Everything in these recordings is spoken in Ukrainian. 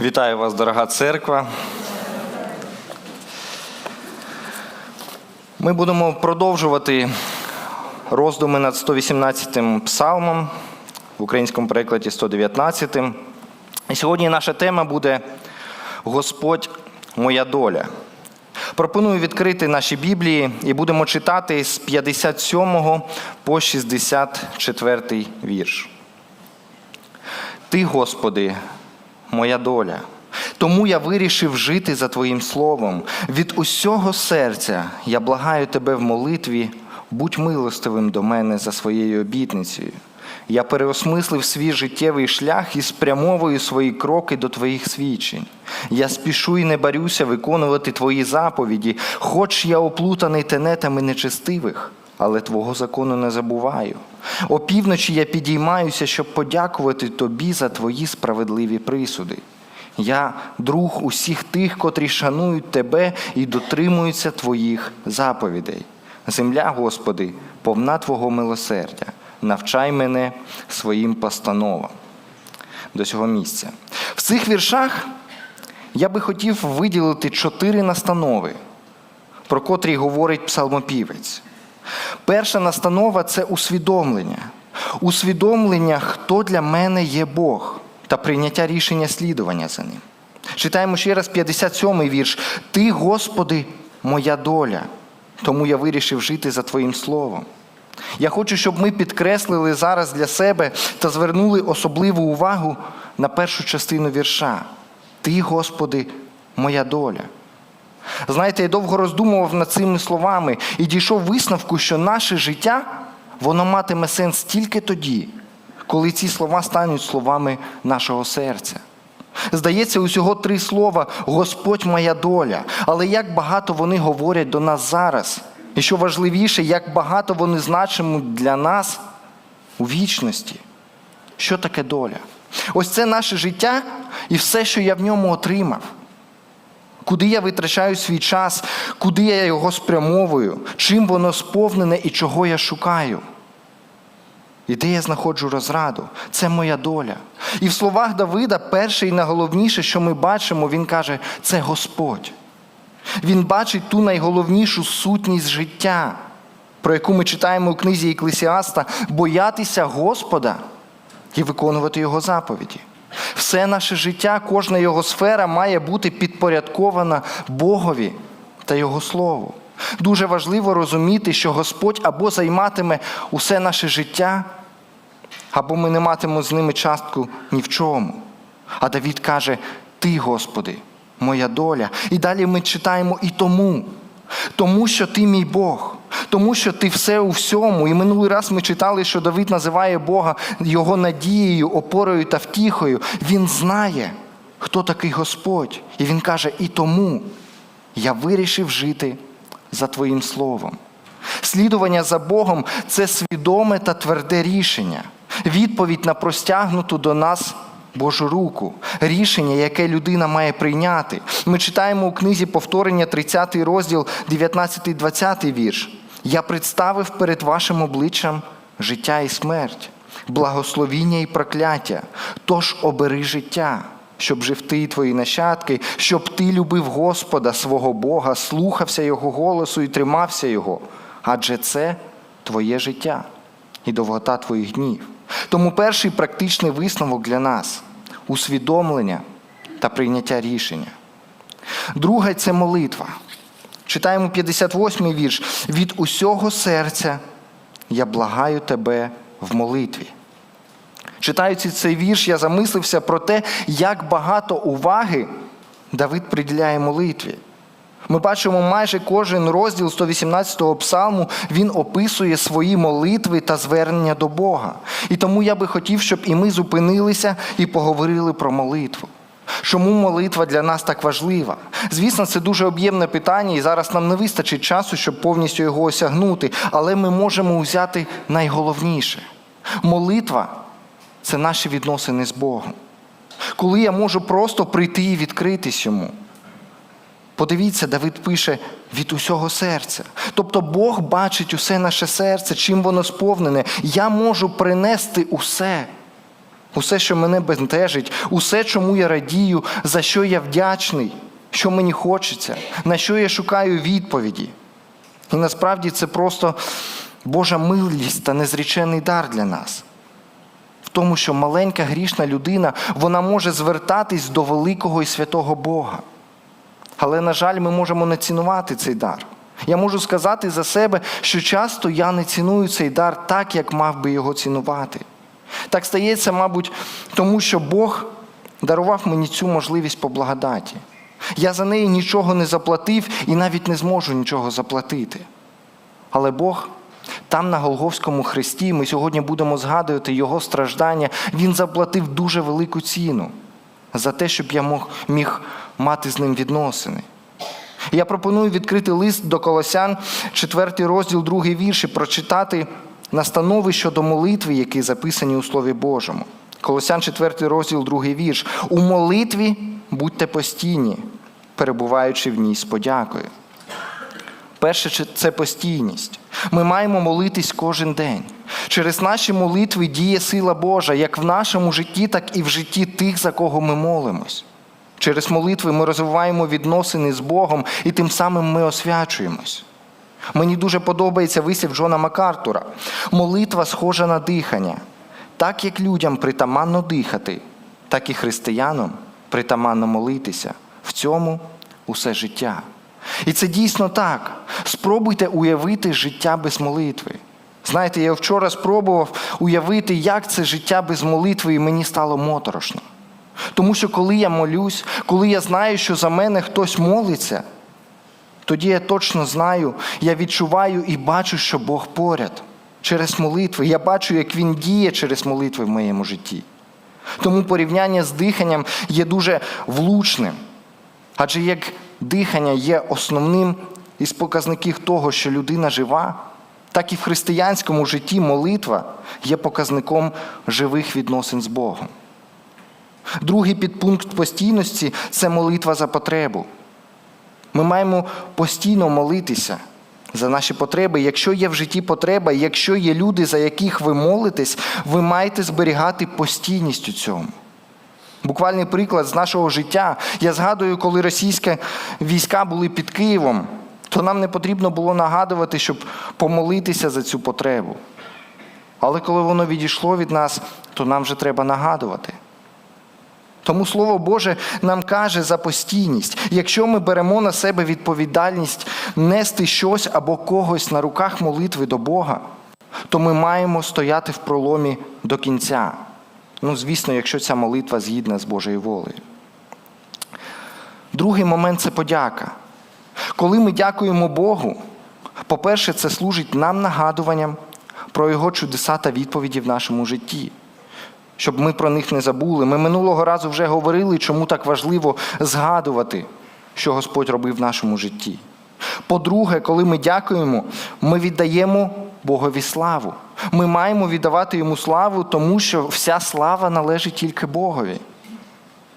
Вітаю вас, дорога церква. Ми будемо продовжувати роздуми над 118-м псалмом в українському перекладі 119-м. І сьогодні наша тема буде Господь моя доля. Пропоную відкрити наші Біблії і будемо читати з 57 по 64 вірш. Ти, Господи, моя доля. Тому я вирішив жити за Твоїм словом. Від усього серця я благаю Тебе в молитві, будь милостивим до мене за своєю обітницею. Я переосмислив свій життєвий шлях і спрямовую свої кроки до Твоїх свідчень. Я спішу і не барюся виконувати Твої заповіді, хоч я оплутаний тенетами нечестивих, але Твого закону не забуваю. Опівночі я підіймаюся, щоб подякувати Тобі за Твої справедливі присуди. Я друг усіх тих, котрі шанують Тебе і дотримуються Твоїх заповідей. Земля, Господи, повна Твого милосердя. Навчай мене своїм постановам до цього місця. В цих віршах я би хотів виділити чотири настанови, про котрі говорить псалмопівець. Перша настанова це усвідомлення. Усвідомлення, хто для мене є Бог, та прийняття рішення слідування за ним. Читаємо ще раз 57-й вірш. Ти, Господи, моя доля, тому я вирішив жити за Твоїм словом. Я хочу, щоб ми підкреслили зараз для себе та звернули особливу увагу на першу частину вірша. Ти, Господи, моя доля. Знаєте, я довго роздумував над цими словами і дійшов висновку, що наше життя воно матиме сенс тільки тоді, коли ці слова стануть словами нашого серця. Здається, усього три слова Господь моя доля. Але як багато вони говорять до нас зараз, і що важливіше, як багато вони значимуть для нас у вічності. Що таке доля? Ось це наше життя і все, що я в ньому отримав. Куди я витрачаю свій час, куди я його спрямовую, чим воно сповнене і чого я шукаю. І де я знаходжу розраду, це моя доля. І в словах Давида перше і найголовніше, що ми бачимо, він каже, це Господь. Він бачить ту найголовнішу сутність життя, про яку ми читаємо у книзі Еклесіаста, боятися Господа і виконувати Його заповіді. Все наше життя, кожна його сфера має бути підпорядкована Богові та Його Слову. Дуже важливо розуміти, що Господь або займатиме усе наше життя, або ми не матимемо з ними частку ні в чому. А Давід каже: Ти, Господи, моя доля. І далі ми читаємо і тому, тому що ти мій Бог, тому що ти все у всьому. І минулий раз ми читали, що Давид називає Бога його надією, опорою та втіхою. Він знає, хто такий Господь. І він каже: І тому я вирішив жити за Твоїм Словом. Слідування за Богом це свідоме та тверде рішення, відповідь на простягнуту до нас Божу руку, рішення, яке людина має прийняти. Ми читаємо у книзі повторення 30 розділ, 19-20 вірш. Я представив перед вашим обличчям життя і смерть, благословіння і прокляття. Тож обери життя, щоб жив ти і твої нащадки, щоб ти любив Господа свого Бога, слухався Його голосу і тримався Його. Адже це твоє життя і довгота твоїх днів. Тому перший практичний висновок для нас усвідомлення та прийняття рішення. Друге це молитва. Читаємо 58-й вірш. Від усього серця я благаю тебе в молитві. Читаючи цей вірш, я замислився про те, як багато уваги Давид приділяє молитві. Ми бачимо майже кожен розділ 118-го псалму, він описує свої молитви та звернення до Бога. І тому я би хотів, щоб і ми зупинилися і поговорили про молитву. Чому молитва для нас так важлива? Звісно, це дуже об'ємне питання, і зараз нам не вистачить часу, щоб повністю його осягнути, але ми можемо взяти найголовніше. Молитва це наші відносини з Богом. Коли я можу просто прийти і відкритись йому. Подивіться, Давид пише від усього серця. Тобто Бог бачить усе наше серце, чим воно сповнене. Я можу принести усе усе, що мене бентежить, усе, чому я радію, за що я вдячний, що мені хочеться, на що я шукаю відповіді. І насправді це просто Божа милість та незрічений дар для нас. В тому, що маленька грішна людина вона може звертатись до великого і святого Бога. Але, на жаль, ми можемо не цінувати цей дар. Я можу сказати за себе, що часто я не ціную цей дар так, як мав би його цінувати. Так стається, мабуть, тому що Бог дарував мені цю можливість по благодаті. Я за неї нічого не заплатив і навіть не зможу нічого заплатити. Але Бог там, на Голговському хресті, ми сьогодні будемо згадувати Його страждання, Він заплатив дуже велику ціну за те, щоб я мог, міг мати з ним відносини. Я пропоную відкрити лист до Колосян, 4 розділ, 2 вірш, і прочитати настанови щодо молитви, які записані у Слові Божому. Колосян, 4 розділ, 2 вірш. У молитві будьте постійні, перебуваючи в ній з подякою. Перше це постійність. Ми маємо молитись кожен день. Через наші молитви діє сила Божа, як в нашому житті, так і в житті тих, за кого ми молимось. Через молитви ми розвиваємо відносини з Богом і тим самим ми освячуємось. Мені дуже подобається вислів Джона Макартура. Молитва схожа на дихання. Так як людям притаманно дихати, так і християнам притаманно молитися. В цьому усе життя. І це дійсно так. Спробуйте уявити життя без молитви. Знаєте, я вчора спробував уявити, як це життя без молитви, і мені стало моторошно. Тому що коли я молюсь, коли я знаю, що за мене хтось молиться, тоді я точно знаю, я відчуваю і бачу, що Бог поряд через молитви. Я бачу, як Він діє через молитви в моєму житті. Тому порівняння з диханням є дуже влучним. Адже як дихання є основним із показників того, що людина жива, так і в християнському житті молитва є показником живих відносин з Богом. Другий підпункт постійності це молитва за потребу. Ми маємо постійно молитися за наші потреби. Якщо є в житті потреба, якщо є люди, за яких ви молитесь, ви маєте зберігати постійність у цьому. Буквальний приклад з нашого життя. Я згадую, коли російські війська були під Києвом, то нам не потрібно було нагадувати, щоб помолитися за цю потребу. Але коли воно відійшло від нас, то нам вже треба нагадувати. Тому Слово Боже нам каже за постійність. Якщо ми беремо на себе відповідальність нести щось або когось на руках молитви до Бога, то ми маємо стояти в проломі до кінця. Ну, звісно, якщо ця молитва згідна з Божою волею. Другий момент це подяка. Коли ми дякуємо Богу, по-перше, це служить нам нагадуванням про Його чудеса та відповіді в нашому житті, щоб ми про них не забули. Ми минулого разу вже говорили, чому так важливо згадувати, що Господь робив в нашому житті. По-друге, коли ми дякуємо, ми віддаємо Богові славу. Ми маємо віддавати йому славу, тому що вся слава належить тільки Богові.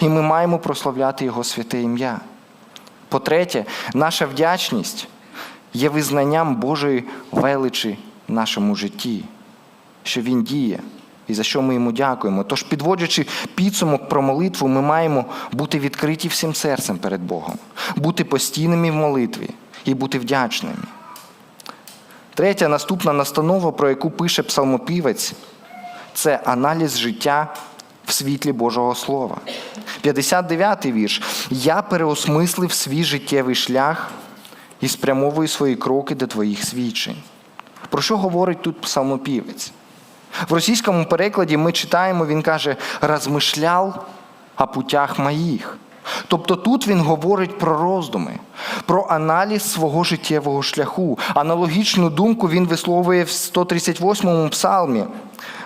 І ми маємо прославляти Його святе ім'я. По-третє, наша вдячність є визнанням Божої величі в нашому житті, що Він діє і за що ми йому дякуємо. Тож, підводячи підсумок про молитву, ми маємо бути відкриті всім серцем перед Богом, бути постійними в молитві і бути вдячними. Третя наступна настанова, про яку пише псалмопівець, це аналіз життя в світлі Божого Слова. 59-й вірш. Я переосмислив свій життєвий шлях і спрямовую свої кроки до твоїх свідчень. Про що говорить тут псалмопівець? В російському перекладі ми читаємо, він каже, розмишляв о путях моїх. Тобто тут він говорить про роздуми, про аналіз свого життєвого шляху. Аналогічну думку він висловує в 138-му псалмі.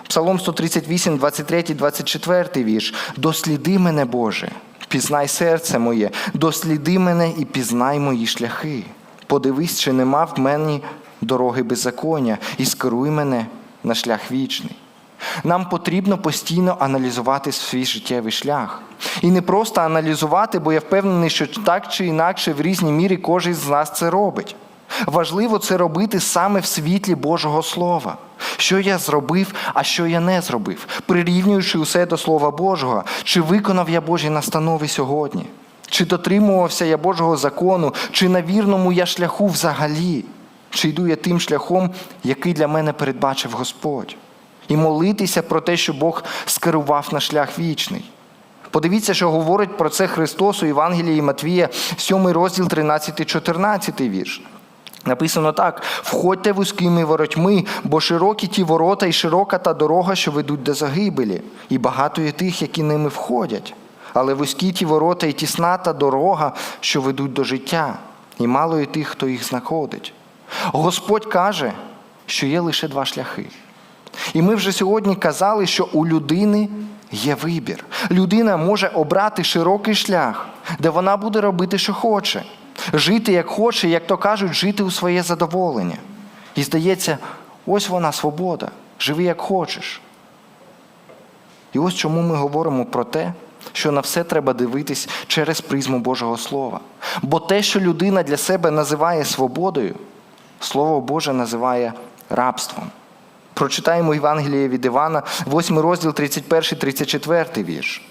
Псалом 138, 23, 24 вірш. Досліди мене, Боже, пізнай серце моє, досліди мене і пізнай мої шляхи. Подивись, чи нема в мені дороги беззаконня, і скеруй мене на шлях вічний. Нам потрібно постійно аналізувати свій життєвий шлях. І не просто аналізувати, бо я впевнений, що так чи інакше в різній мірі кожен з нас це робить. Важливо це робити саме в світлі Божого Слова, що я зробив, а що я не зробив, прирівнюючи усе до Слова Божого, чи виконав я Божі настанови сьогодні, чи дотримувався я Божого закону, чи на вірному я шляху взагалі, чи йду я тим шляхом, який для мене передбачив Господь, і молитися про те, що Бог скерував на шлях вічний. Подивіться, що говорить про це Христос у Євангелії Матвія, 7 розділ 13-14 вірш. Написано так: входьте вузькими воротьми, бо широкі ті ворота і широка та дорога, що ведуть до загибелі, і багато є тих, які ними входять. Але вузькі ті ворота і тісна та дорога, що ведуть до життя, і мало є тих, хто їх знаходить. Господь каже, що є лише два шляхи. І ми вже сьогодні казали, що у людини є вибір. Людина може обрати широкий шлях, де вона буде робити, що хоче, жити як хоче, як то кажуть, жити у своє задоволення. І здається, ось вона свобода, живи як хочеш. І ось чому ми говоримо про те, що на все треба дивитись через призму Божого Слова. Бо те, що людина для себе називає свободою, Слово Боже називає рабством. Прочитаємо Євангеліє від Івана, 8 розділ 31-34 вірш.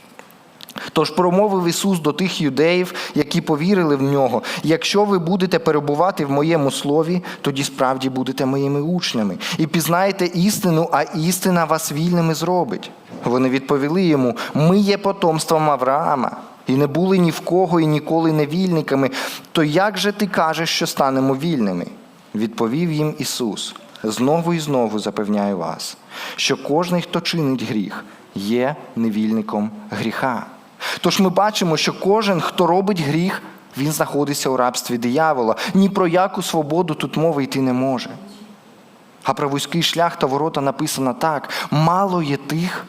Тож промовив Ісус до тих юдеїв, які повірили в нього: якщо ви будете перебувати в моєму слові, тоді справді будете моїми учнями, і пізнаєте істину, а істина вас вільними зробить. Вони відповіли йому: Ми є потомством Авраама, і не були ні в кого, і ніколи не вільниками. То як же ти кажеш, що станемо вільними? Відповів їм Ісус. Знову і знову запевняю вас, що кожний, хто чинить гріх, є невільником гріха. Тож ми бачимо, що кожен, хто робить гріх, він знаходиться у рабстві диявола. Ні про яку свободу тут мови йти не може. А про вузький шлях та ворота написано так: мало є тих,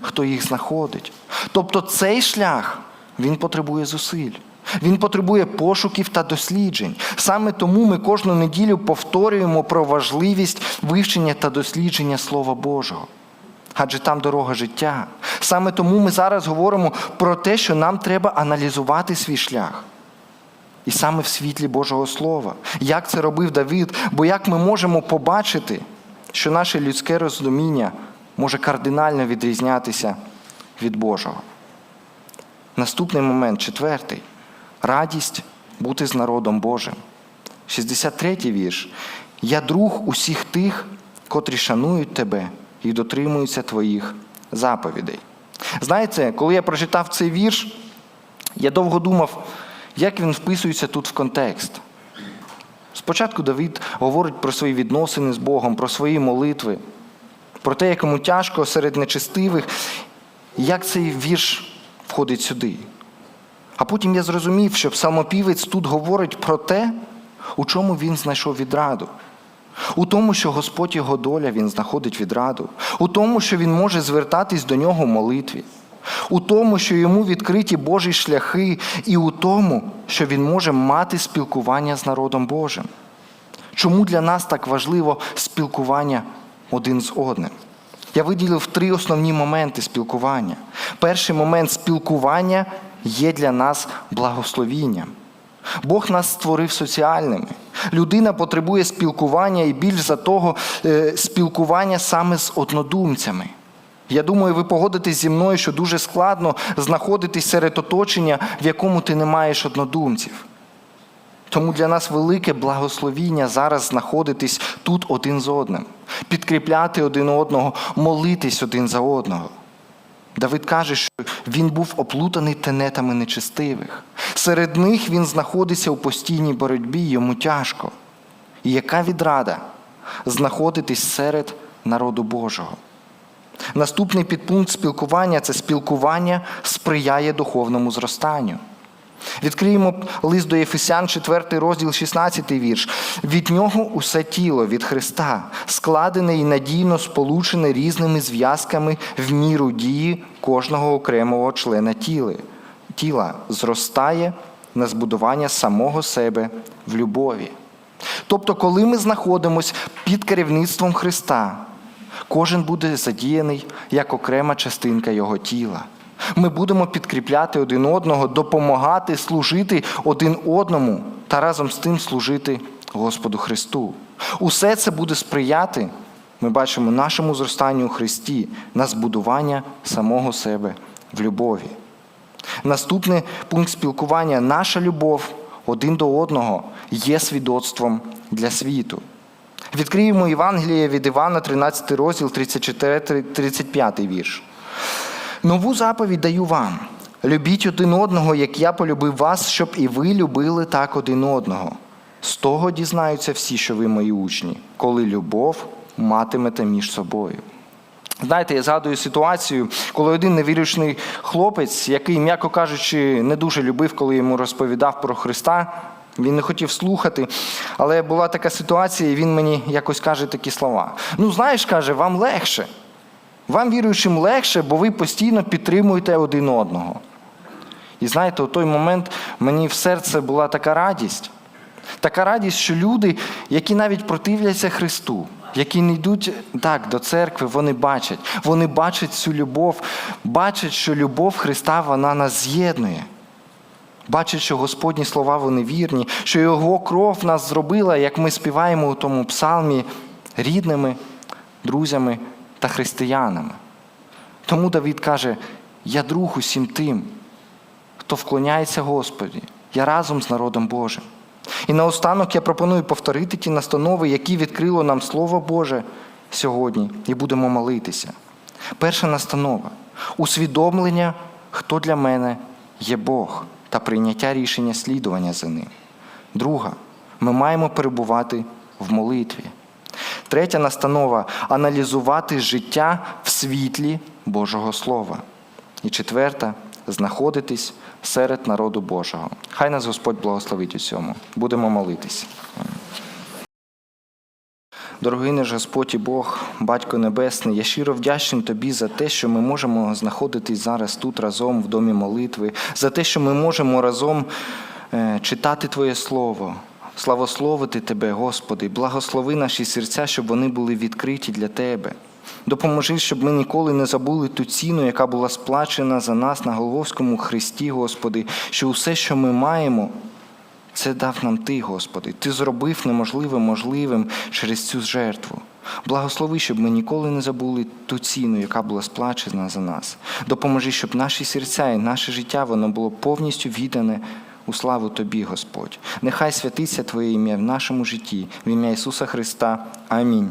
хто їх знаходить. Тобто цей шлях він потребує зусиль. Він потребує пошуків та досліджень. Саме тому ми кожну неділю повторюємо про важливість вивчення та дослідження Слова Божого. Адже там дорога життя. Саме тому ми зараз говоримо про те, що нам треба аналізувати свій шлях. І саме в світлі Божого Слова. Як це робив Давид? Бо як ми можемо побачити, що наше людське розуміння може кардинально відрізнятися від Божого. Наступний момент, четвертий. Радість бути з народом Божим. 63-й вірш. Я друг усіх тих, котрі шанують тебе і дотримуються твоїх заповідей. Знаєте, коли я прочитав цей вірш, я довго думав, як він вписується тут в контекст. Спочатку Давид говорить про свої відносини з Богом, про свої молитви, про те, як йому тяжко серед нечестивих, як цей вірш входить сюди. А потім я зрозумів, що псалмопівець тут говорить про те, у чому він знайшов відраду. У тому, що Господь його доля він знаходить відраду, у тому, що він може звертатись до нього в молитві, у тому, що йому відкриті Божі шляхи, і у тому, що він може мати спілкування з народом Божим. Чому для нас так важливо спілкування один з одним? Я виділив три основні моменти спілкування. Перший момент спілкування є для нас благословінням. Бог нас створив соціальними. Людина потребує спілкування і більш за того, е, спілкування саме з однодумцями. Я думаю, ви погодитесь зі мною, що дуже складно знаходитись серед оточення, в якому ти не маєш однодумців. Тому для нас велике благословіння зараз знаходитись тут один з одним, підкріпляти один одного, молитись один за одного. Давид каже, що він був оплутаний тенетами нечестивих. Серед них він знаходиться у постійній боротьбі, йому тяжко. І яка відрада знаходитись серед народу Божого? Наступний підпункт спілкування це спілкування сприяє духовному зростанню. Відкриємо лист до Єфесян, 4 розділ, 16 вірш. Від нього усе тіло від Христа, складене і надійно сполучене різними зв'язками в міру дії кожного окремого члена тіла. тіла зростає на збудування самого себе в любові. Тобто, коли ми знаходимося під керівництвом Христа, кожен буде задіяний як окрема частинка Його тіла. Ми будемо підкріпляти один одного, допомагати, служити один одному та разом з тим служити Господу Христу. Усе це буде сприяти ми бачимо нашому зростанню у Христі на збудування самого себе в любові. Наступний пункт спілкування наша любов один до одного є свідоцтвом для світу. Відкриємо Євангеліє від Івана, 13 розділ, 34-35 вірш. Нову заповідь даю вам. Любіть один одного, як я полюбив вас, щоб і ви любили так один одного. З того дізнаються всі, що ви мої учні, коли любов матимете між собою. Знаєте, я згадую ситуацію, коли один невіручний хлопець, який, м'яко кажучи, не дуже любив, коли йому розповідав про Христа, він не хотів слухати. Але була така ситуація, і він мені якось каже такі слова. Ну, знаєш, каже, вам легше. Вам віруючим легше, бо ви постійно підтримуєте один одного. І знаєте, у той момент мені в серце була така радість. Така радість, що люди, які навіть противляться Христу, які не йдуть так до церкви, вони бачать. Вони бачать цю любов, бачать, що любов Христа вона нас з'єднує. Бачать, що Господні слова вони вірні, що Його кров нас зробила, як ми співаємо у тому псалмі, рідними, друзями та християнами. Тому Давид каже: я друг усім тим, хто вклоняється Господі, я разом з народом Божим. І наостанок я пропоную повторити ті настанови, які відкрило нам Слово Боже сьогодні, і будемо молитися. Перша настанова усвідомлення, хто для мене є Бог, та прийняття рішення слідування за ним. Друга, ми маємо перебувати в молитві. Третя настанова аналізувати життя в світлі Божого Слова. І четверта знаходитись серед народу Божого. Хай нас Господь благословить у цьому. Будемо молитись. Дорогий наш Господь і Бог, Батько Небесний, я щиро вдячний Тобі за те, що ми можемо знаходитись зараз тут разом в домі молитви, за те, що ми можемо разом е, читати Твоє Слово, славословити Тебе, Господи, благослови наші серця, щоб вони були відкриті для Тебе. Допоможи, щоб ми ніколи не забули ту ціну, яка була сплачена за нас на Головському хресті, Господи, що усе, що ми маємо, це дав нам Ти, Господи. Ти зробив неможливе можливим через цю жертву. Благослови, щоб ми ніколи не забули ту ціну, яка була сплачена за нас. Допоможи, щоб наші серця і наше життя воно було повністю віддане у славу Тобі, Господь. Нехай святиться Твоє ім'я в нашому житті, в ім'я Ісуса Христа. Амінь.